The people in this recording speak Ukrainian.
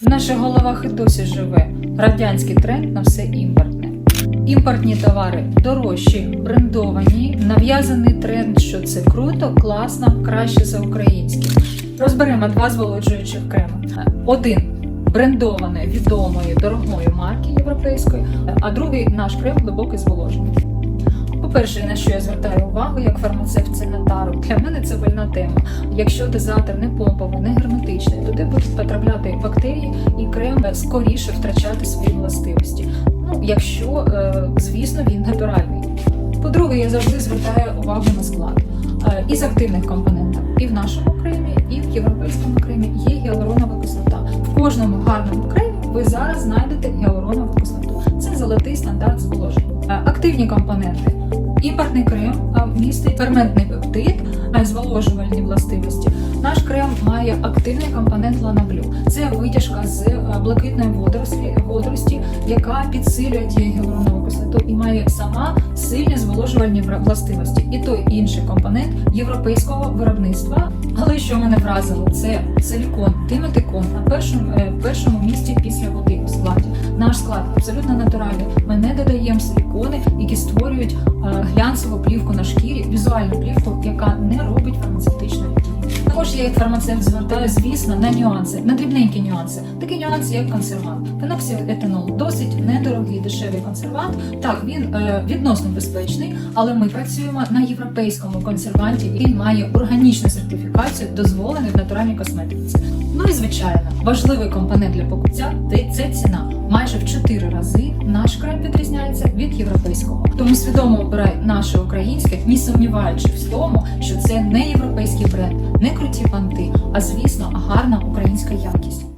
В наших головах і досі живе радянський тренд на все імпортне. Імпортні товари дорожчі, брендовані, нав'язаний тренд, що це круто, класно, краще за українські. Розберемо два зволоджуючих креми. Один брендований, відомої, дорогої марки європейської, а другий наш крем глибокий зволожений. По-перше, на що я звертаю увагу як фармацевт це на тару. Для мене це больна тема. Якщо дозатор не помповий, не герметичний, туди будуть потрапляти бактерії і крем скоріше втрачати свої властивості. Ну, якщо, е, звісно, він натуральний. По-друге, я завжди звертаю увагу на склад. Е, Із активних компонентів і в нашому кремі, і в європейському кремі є гіалуронова кислота. В кожному гарному кремі ви зараз знайдете гіалуронову кислоту. Золотий стандарт зволоження. Е, Активні компоненти. Імпортний крем містить ферментний пептид, а зволожувальні властивості. Наш крем має активний компонент ланаблю. Це витяжка з е, блакитної водорослі, водорості, яка підсилює гіалуронову кислоту і має сама сильні зволожувальні властивості. І той інший компонент європейського виробництва. Але що мене вразило, це силікон, тиметикон на першому, е, першому місці після води у складі. Наш склад абсолютно натуральний. Ми не додаємо силікони, які створюють е, глянцеву плівку на шкірі, візуальну плівку, яка не робить фармацевтичної. Також я як фармацевт звертаю, звісно, на нюанси, на дрібненькі нюанси. Такі нюанси, як консервант. Феноксиетанол досить недорогий, дешевий консервант. Так, він е, відносно безпечний, але ми працюємо на європейському консерванті. Він має органічну сертифікацію, дозволений в натуральній косметиці. Ну і звичайно, важливий компонент для покупця це- ціна. Майже в 4 рази відрізняється від європейського. Тому свідомо обирай наше українське, не сумніваючись в тому, що це не європейський бренд, не круті панти, а звісно гарна українська якість.